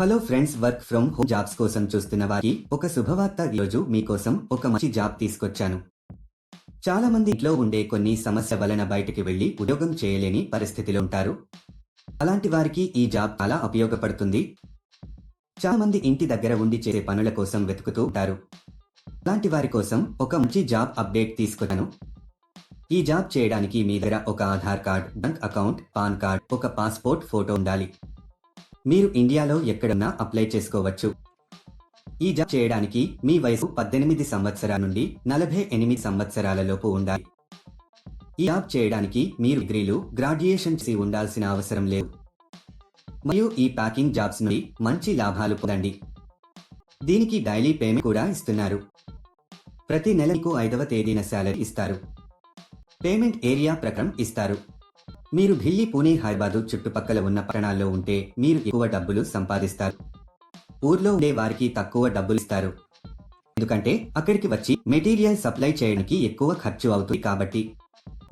Hello friends work from home jobs కోసం చూస్తున్న వారికి ఒక శుభవార్త ఈరోజు మీకోసం ఒక మంచి జాబ్ తీసుకొచ్చాను. చాలా మంది ఇంట్లో ఉండే కొన్ని సమస్య వలన బయటికి వెళ్ళి ఉద్యోగం చేయలేని పరిస్థితిలో ఉంటారు. అలాంటి వారికి ఈ జాబ్ చాలా ఉపయోగపడుతుంది. చాలా మంది ఇంటి దగ్గర ఉండి చేసే పనుల కోసం వెతుకుతూ ఉంటారు. అలాంటి వారి కోసం ఒక మంచి జాబ్ అప్డేట్ తీసుకొచ్చాను. ఈ జాబ్ చేయడానికి మీ దగ్గర ఒక Aadhaar card bank account PAN card ఒక పాస్పోర్ట్ ఫోటో ఉండాలి. మీరు ఇండియాలో ఎక్కడున్నా అప్లై చేసుకోవచ్చు. ఈ జాబ్ చేయడానికి మీ వయసు పద్దెనిమిది సంవత్సరాల నుండి నలభై ఎనిమిది సంవత్సరాలలోపు ఉండాలి. ఈ జాబ్ చేయడానికి మీరు డిగ్రీలు గ్రాడ్యుయేషన్ చేసి ఉండాల్సిన అవసరం లేదు. మరియు ఈ ప్యాకింగ్ జాబ్స్ నుండి మంచి లాభాలు పొందండి. దీనికి డైలీ పేమెంట్ కూడా ఇస్తున్నారు. ప్రతి నెల మీకు ఐదవ తేదీన శాలరీ ఇస్తారు. పేమెంట్ ఏరియా ప్రకారం ఇస్తారు. మీరు ఢిల్లీ పూణే హైదరాబాదు చుట్టుపక్కల ఉన్న పట్టణాల్లో ఉంటే మీరు ఎక్కువ డబ్బులు సంపాదిస్తారు. ఊర్లో ఉండే వారికి తక్కువ డబ్బులు ఇస్తారు. ఎందుకంటే అక్కడికి వచ్చి మెటీరియల్ సప్లై చేయడానికి ఎక్కువ ఖర్చు అవుతుంది కాబట్టి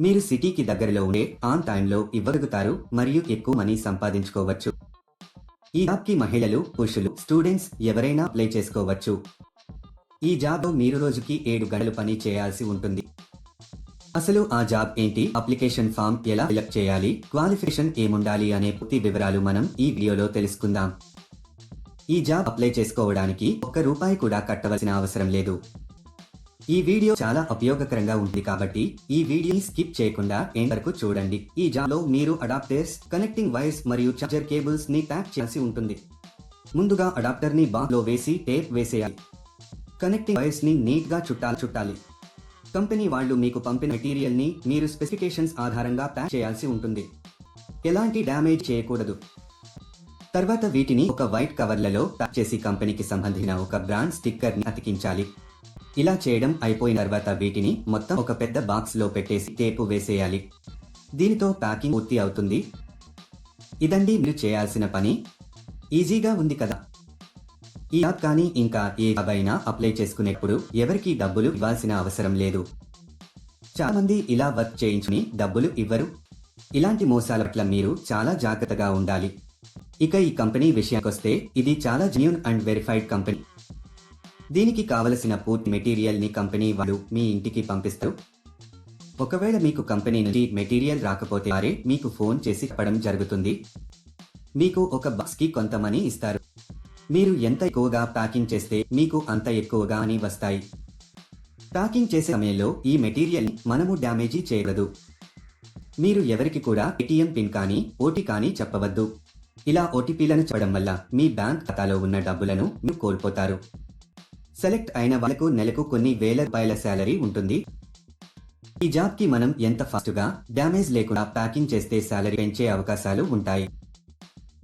మీరు సిటీకి దగ్గరలో ఉండే ఆన్ టైంలో ఇవ్వగలుగుతారు మరియు ఎక్కువ మనీ సంపాదించుకోవచ్చు. ఈ జాబ్కి మహిళలు పురుషులు స్టూడెంట్స్ ఎవరైనా అప్లై చేసుకోవచ్చు. ఈ జాబ్ మీరు రోజుకి ఏడు గంటలు పని చేయాల్సి ఉంటుంది. అసలు ఆ జాబ్ ఏంటి? అప్లికేషన్ ఫామ్ ఎలా ఫిలప్ చేయాలి? క్వాలిఫికేషన్ ఏముండాలి అనే పూర్తి వివరాలు మనం ఈ వీడియోలో తెలుసుకుందాం. ఈ జాబ్ అప్లై చేసుకోవడానికి ఒక్క రూపాయి కూడా కట్టవలసిన అవసరం లేదు. ఈ వీడియో చాలా ఉపయోగకరంగా ఉంది కాబట్టి ఈ వీడియోని స్కిప్ చేయకుండా ఎండ్ వరకు చూడండి. ఈ జాబ్లో మీరు అడాప్టర్స్ కనెక్టింగ్ వైర్స్ మరియు చార్జర్ కేబుల్స్ని ప్యాక్ చేయాల్సి ఉంటుంది. ముందుగా అడాప్టర్ని బాక్స్లో వేసి టేప్ వేసేయాలి. కనెక్టింగ్ వైర్స్ని నీట్గా చుట్టాలి చుట్టాలి. కంపెనీ వాళ్ళు మీకు పంపిన మెటీరియల్ని మీరు స్పెసిఫికేషన్స్ ఆధారంగా ప్యాక్ చేయాల్సి ఉంటుంది. ఎలాంటి డ్యామేజ్ చేయకూడదు. తర్వాత వీటిని ఒక వైట్ కవర్లలో ప్యాక్ చేసి కంపెనీకి సంబంధించిన ఒక బ్రాండ్ స్టిక్కర్ని అతికించాలి. ఇలా చేయడం అయిపోయిన తర్వాత వీటిని మొత్తం ఒక పెద్ద బాక్స్లో పెట్టేసి టేపు వేసేయాలి. దీనితో ప్యాకింగ్ పూర్తి అవుతుంది. ఇదండి మీరు చేయాల్సిన పని. ఈజీగా ఉంది కదా. ఈ యాప్ కానీ ఇంకా ఏ జాబ్ అయినా అప్లై చేసుకునేప్పుడు ఎవరికీ డబ్బులు ఇవ్వాల్సిన అవసరం లేదు. చాలా మంది ఇలా వర్క్ చేయించుని డబ్బులు ఇవ్వరు. ఇలాంటి మోసాల పట్ల మీరు చాలా జాగ్రత్తగా ఉండాలి. ఇక ఈ కంపెనీ విషయానికొస్తే ఇది చాలా జెన్యున్ అండ్ వెరిఫైడ్ కంపెనీ దీనికి కావలసిన పూర్తి మెటీరియల్ని కంపెనీ వాళ్ళు మీ ఇంటికి పంపిస్తారు. ఒకవేళ మీకు కంపెనీ నుండి మెటీరియల్ రాకపోతే వారే మీకు ఫోన్ చేసి చెప్పడం జరుగుతుంది. మీకు ఒక బాక్స్కి కొంత మనీ ఇస్తారు. మీరు ఎంత ఎక్కువగా ప్యాకింగ్ చేస్తే మీకు అంత ఎక్కువగా అని వస్తాయి. ప్యాకింగ్ చేసే సమయంలో ఈ మెటీరియల్ మనము డ్యామేజీ చేయగలదు. మీరు ఎవరికి కూడా ఏటీఎం పిన్ కానీ ఓటీ కానీ చెప్పవద్దు. ఇలా ఓటీపీలను చెప్పడం వల్ల మీ బ్యాంక్ ఖాతాలో ఉన్న డబ్బులను మీరు కోల్పోతారు. సెలెక్ట్ అయిన వాళ్ళకు నెలకు కొన్ని వేల రూపాయల శాలరీ ఉంటుంది. ఈ జాబ్కి మనం ఎంత ఫాస్ట్గా డ్యామేజ్ లేకుండా ప్యాకింగ్ చేస్తే శాలరీ పెంచే అవకాశాలు ఉంటాయి.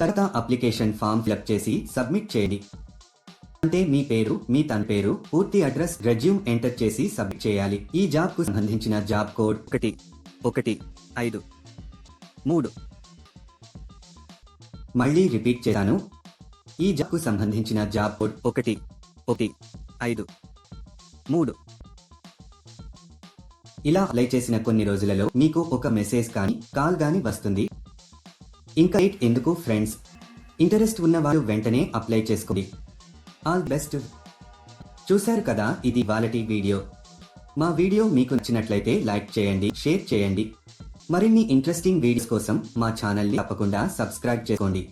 తర్వాత అప్లికేషన్ ఫామ్ ఫిలప్ చేసి సబ్మిట్ చేయండి. అంటే మీ పేరు మీ తన పేరు పూర్తి అడ్రస్ రెజ్యూమ్ ఎంటర్ చేసి సబ్మిట్ చేయాలి. ఈ జాబ్కు సంబంధించిన జాబ్ కోడ్ ఒకటి ఒకటి ఐదు మూడు. మళ్ళీ రిపీట్ చేశాను. ఈ జాబ్కు సంబంధించిన జాబ్ కోడ్ ఒకటి ఒకటి ఐదు మూడు. ఇలా అప్లై చేసిన కొన్ని రోజులలో మీకు ఒక మెసేజ్ కానీ కాల్ కానీ వస్తుంది. ఇంకా ఇట్ ఎందుకు ఫ్రెండ్స్ ఇంటరెస్ట్ ఉన్నవారు వెంటనే అప్లై చేసుకోండి. ఆల్ బెస్ట్ చూశారు కదా ఇది వాలటి వీడియో మా వీడియో మీకు నచ్చినట్లయితే లైక్ చేయండి షేర్ చేయండి. మరిన్ని ఇంట్రెస్టింగ్ వీడియోస్ కోసం మా ఛానల్ని తప్పకుండా సబ్స్క్రైబ్ చేసుకోండి.